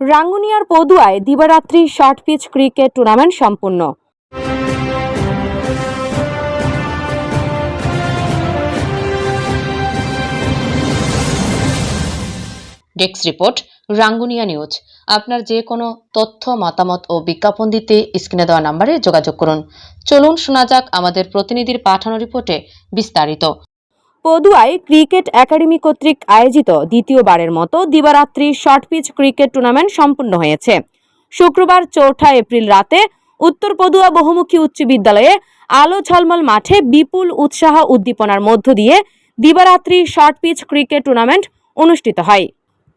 রাঙ্গুনিয়ার পদুয়ায় দিবারাত্রি short pitch cricket tournament সম্পূর্ণ। Desk report, Rangunia news. আপনার যে কোনো তথ্য, মতামত ও বিজ্ঞাপন দিতে স্ক্রিনে দেওয়া নাম্বারে যোগাযোগ করুন। চলুন শোনা যাক আমাদের প্রতিনিধির পাঠানো রিপোর্টে বিস্তারিত। পদুয়ায় ক্রিকেট একাডেমি কর্তৃক আয়োজিত দ্বিতীয়বারের মতো দিবারাত্রি শর্ট পিচ ক্রিকেট টুর্নামেন্ট সম্পন্ন হয়েছে। শুক্রবার চৌঠা এপ্রিল রাতে উত্তর পদুয়া বহুমুখী উচ্চ বিদ্যালয়ে আলো ঝলমল মাঠে বিপুল উৎসাহ উদ্দীপনার মধ্য দিয়ে দিবারাত্রি শর্ট পিচ ক্রিকেট টুর্নামেন্ট অনুষ্ঠিত হয়।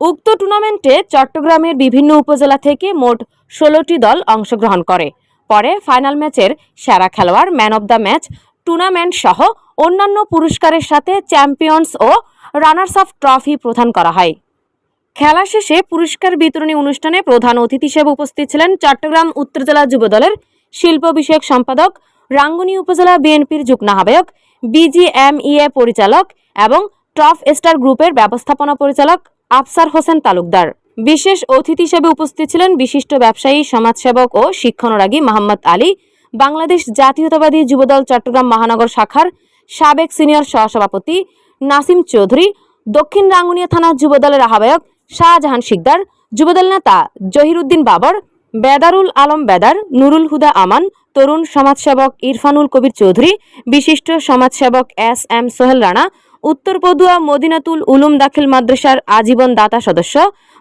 উক্ত টুর্নামেন্টে চট্টগ্রামের বিভিন্ন উপজেলা থেকে মোট ষোলোটি দল অংশগ্রহণ করে। পরে ফাইনাল ম্যাচের সেরা খেলোয়াড় man of the match tournament সহ অন্যান্য পুরস্কারের সাথে চ্যাম্পিয়ন্স ও রানার্স আপ ট্রফি প্রদান করা হয়। খেলা শেষে পুরস্কার বিতরণী অনুষ্ঠানে প্রধান অতিথি হিসেবে উপস্থিত ছিলেন চট্টগ্রাম উত্তর জেলা যুবদলের শিল্প বিষয়ক সম্পাদক, রাঙ্গুনি উপজেলা বিএনপির যুগ্ম আহ্বায়ক, বিজিএমইএ পরিচালক এবং টপ স্টার গ্রুপের ব্যবস্থাপনা পরিচালক আফসার হোসেন তালুকদার। বিশেষ অতিথি হিসেবে উপস্থিত ছিলেন বিশিষ্ট ব্যবসায়ী, সমাজসেবক ও শিক্ষানুরাগী মোহাম্মদ আলী বাংলাদেশ জাতীয়তাবাদী যুবদল চট্টগ্রাম মহানগর শাখার সাবেক সিনিয়র সহসভাপতি নাসিম চৌধুরী, দক্ষিণ রাঙ্গুনিয়া থানা যুবদলের আহ্বায়ক শাহজাহান শিকদার, যুবদল নেতা জহিরুদ্দিন বাবর, বেদারুল আলম বেদার, নুরুল হুদা আমান, তরুণ সমাজসেবক ইরফানুল কবির চৌধুরী, বিশিষ্ট সমাজসেবক এস এম সোহেল রানা, উত্তর পদুয়া মদিনাতুল উলুম দাখিল মাদ্রাসার আজীবন দাতা সদস্য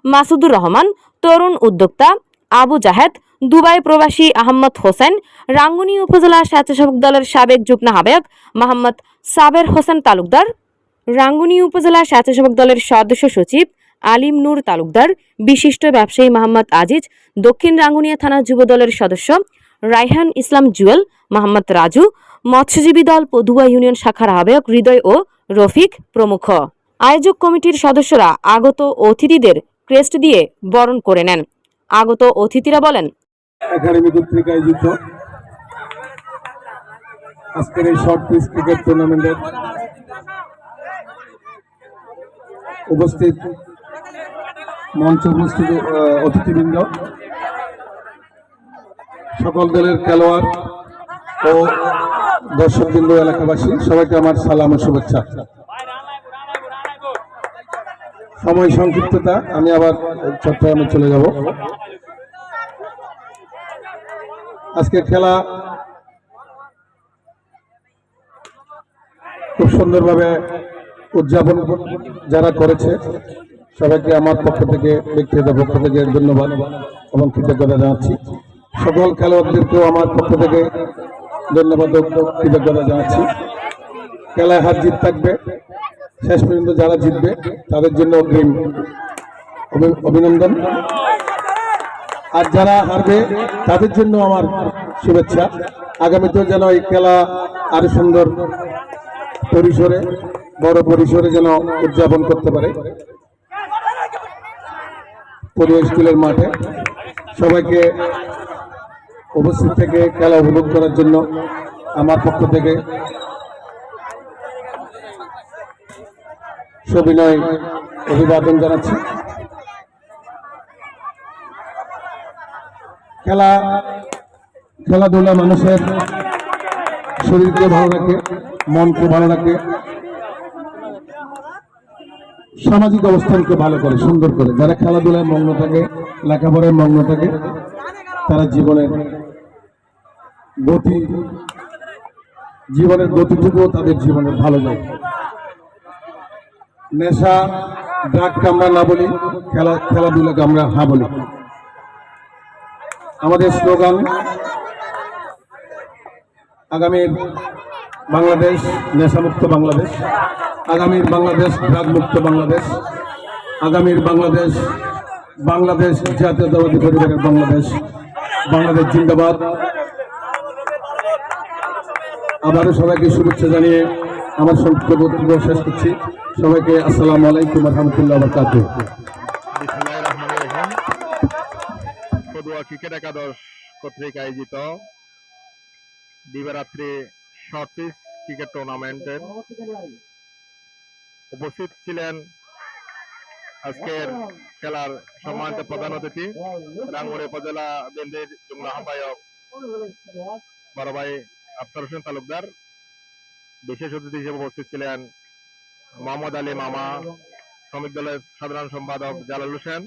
মাসুদুর রহমান, তরুণ উদ্যোক্তা আবু জাহেদ, দুবাই প্রবাসী আহমদ হোসেন, রাঙ্গুনি উপজেলা স্বেচ্ছাসেবক দলের সাবেক যুগ্ম আহ্বায়ক মোহাম্মদ সাবের হোসেন তালুকদার, রাঙ্গুনি উপজেলা স্বেচ্ছাসেবক দলের সদস্য সচিব আলিম নূর তালুকদার, বিশিষ্ট ব্যবসায়ী মোহাম্মদ আজিজ, দক্ষিণ রাঙ্গুনিয়া থানা যুব দলের সদস্য রাইহান ইসলাম জুয়েল, মোহাম্মদ রাজু, মৎস্যজীবী দল পদুয়া ইউনিয়ন শাখার আহ্বায়ক হৃদয় ও রফিক প্রমুখ। আয়োজক কমিটির সদস্যরা আগত অতিথিদের ক্রেস্ট দিয়ে বরণ করে নেন। আগত অতিথিরা বলেন, একাডেমি আজকের ক্রিকেট টুর্নামেন্টের উপস্থিত মঞ্চ উপস্থিত অতিথিবৃন্দ, সকল দলের খেলোয়াড় ও দর্শকবৃন্দ, এলাকাবাসী, সবাইকে আমার সালাম ও শুভেচ্ছা। সময় সংক্ষিপ্ততা, আমি আবার চট্টগ্রামে চলে যাব। আজকে খেলা খুব সুন্দরভাবে উদযাপন যারা করেছে, সবাইকে আমার পক্ষ থেকে, ব্যক্তিগত পক্ষ থেকে ধন্যবাদ এবং কৃতজ্ঞতা জানাচ্ছি। সকল খেলোয়াড়দেরকেও আমার পক্ষ থেকে ধন্যবাদ কৃতজ্ঞতা জানাচ্ছি। খেলায় হার জিত থাকবে। শেষ পর্যন্ত যারা জিতবে, তাদের জন্য অগ্রিম অভি- অভিনন্দন। আর যারা হারবে, তাদের জন্য আমার শুভেচ্ছা। আগামীতেও যেন এই খেলা আরও সুন্দর পরিসরে, বড় পরিসরে যেন উদযাপন করতে পারে। পরিবেশ স্কুলের মাঠে সবাইকে উপস্থিত থেকে খেলা উপভোগ করার জন্য আমার পক্ষ থেকে সবিনয় অভিবাদন জানাচ্ছি। খেলা, খেলাধুলা মানুষের শরীরকে ভালো রাখে, মনকে ভালো রাখে, সামাজিক অবস্থানকে ভালো করে, সুন্দর করে। যারা খেলাধুলায় মগ্ন থাকে, লেখাপড়ায় মগ্ন থাকে, তারা জীবনের গতি, জীবনের গতিটুকুও তাদের জীবনের ভালো যায়। নেশা ড্রাগকে আমরা না বলি, খেলা, খেলাধুলাকে আমরা হা বলি। আমাদের স্লোগান আগামীর বাংলাদেশ নেশামুক্ত বাংলাদেশ আগামীর বাংলাদেশ ড্রাগ মুক্ত বাংলাদেশ, আগামীর বাংলাদেশ বাংলাদেশ জাতীয়তাবাদী পরিবারের বাংলাদেশ বাংলাদেশ জিন্দাবাদ। আবারও সবাইকে শুভেচ্ছা জানিয়ে আমার সংক্ষিপ্ত বক্তব্য শেষ করছি। সবাইকে আসসালামু আলাইকুম রহমতুল্লাহ পদুয়া ক্রিকেট একাদশ কর্তৃক আয়োজিত দিবারাত্রি শর্ট ক্রিকেট টুর্নামেন্টের উপস্থিত ছিলেন আজকের খেলার সম্মানিত প্রধান অতিথি উপজেলা আহ্বায়ক বড় ভাই আফসার হোসেন তালুকদার। বিশেষ অতিথি হিসেবে উপস্থিত ছিলেন মোহাম্মদ আলী মামা, শ্রমিক দলের সাধারণ সম্পাদক জালাল হোসেন,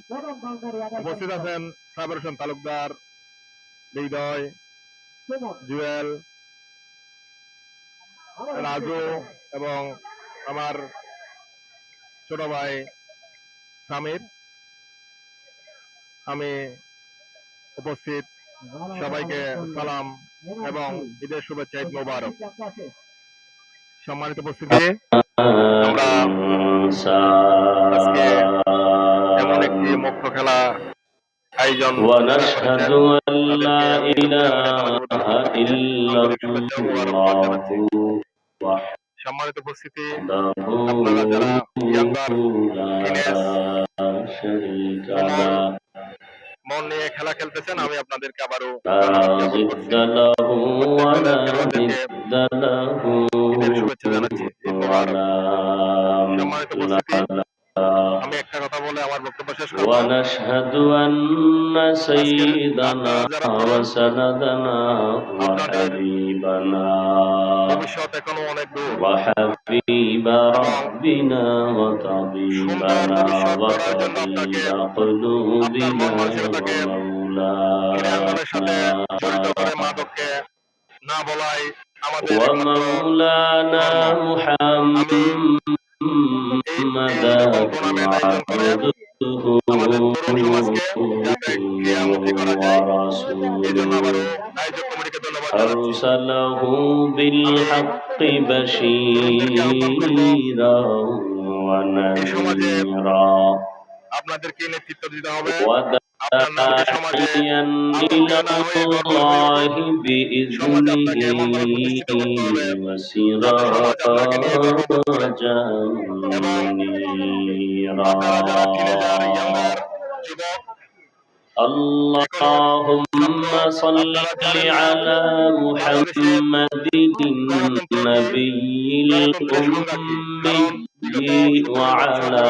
উপস্থিত আছেন সাবের হোসেন তালুকদার হৃদয় জুয়েল, রাজু এবং আমার ছোট ভাই সামির। আমি উপস্থিত সবাইকে সালাম এবং ঈদের শুভেচ্ছা ঈদ মোবারক। সম্মানিত উপস্থিতি। আমরা আজকে এমন একটি মুক্ত খেলা আয়োজন ونشهد أن لا إله إلا الله সম্মানিত উপস্থিতি وحده আপনারা যারা ইয়াঙ্গার لا شريك له মন নিয়ে খেলা খেলতেছেন আমি আপনাদেরকে আবারও لا ضد له ولا ند له ولا مثل له আমি একটা কথা বলে আমার বক্তব্য শেষ করব ونشهد أن سيدنا وسندنا وحبيبنا ভবিষ্যৎ এখনো অনেক দূর وحبيب ربنا وطبيبنا وطبيب قلوبنا ক্রীড়াঙ্গনের সাথে জড়িত করে ومولانا মাদককে না বলাই আমাদের একমাত্র ومولانا محمدا عبده এই জন্য আবারও ورسوله আয়োজক কমিটিকে ধন্যবাদ জানাচ্ছি أرسله بالحق بشيرا ونذيرا আপনাদেরকে নেতৃত্ব দিতে হবে الله بإذنه وسراجا منيرا اللهم صل على محمد النبي الأمي وعلى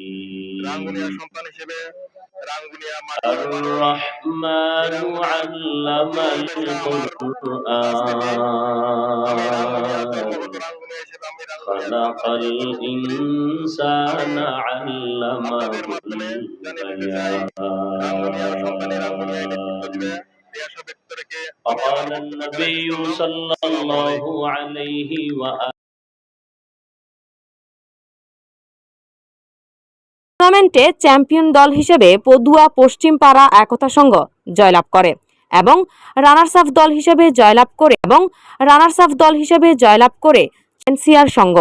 রাঙ্গুনিয়া الرحيم সন্তান হিসেবে রাঙ্গুনিয়া মাটির মানুষ الرحمن علم আমি রাঙ্গুনিয়া القرآن জন্মগত রাঙ্গুনিয়া হিসেবে আমি রাঙ্গুনিয়া خلق الإنسان علمه আপনাদের মাধ্যমে জানিয়ে দিতে চাই রাঙ্গুনিয়ার সন্তানই রাঙ্গুনিয়ায় নেতৃত্ব দিবে রিয়াসা ব্যক্ত রেখে আমি আমার وقال বক্তব্য النبي জানাই। صلى الله عليه وآله টুর্নামেন্টে চ্যাম্পিয়ন দল হিসেবে পদুয়া, পশ্চিমপাড়া একতা সংঘ জয়লাভ করে এবং রানার্স আপ দল হিসেবে জয়লাভ করে এবং রানার্স আপ দল হিসেবে জয়লাভ করে এনসিআর সংঘ।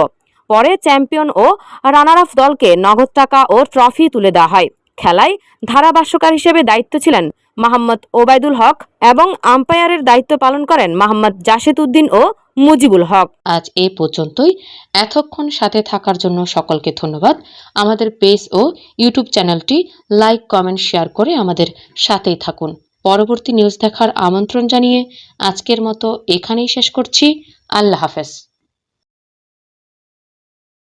পরে চ্যাম্পিয়ন ও রানার আপ দলকে নগদ টাকা ও ট্রফি তুলে দেওয়া হয়। খেলায় ধারাভাষ্যকার হিসেবে দায়িত্ব ছিলেন মোহাম্মদ ওবায়দুল হক এবং আম্পায়ারের দায়িত্ব পালন করেন মোহাম্মদ জাসেদ উদ্দিন ও মুজিবুল হক। আজ এ পর্যন্তই। এতক্ষণ সাথে থাকার জন্য সকলকে ধন্যবাদ। আমাদের পেজ ও ইউটিউব চ্যানেলটি লাইক, কমেন্ট, শেয়ার করে আমাদের সাথেই থাকুন। পরবর্তী নিউজ দেখার আমন্ত্রণ জানিয়ে আজকের মতো এখানেই শেষ করছি। আল্লাহ হাফেজ।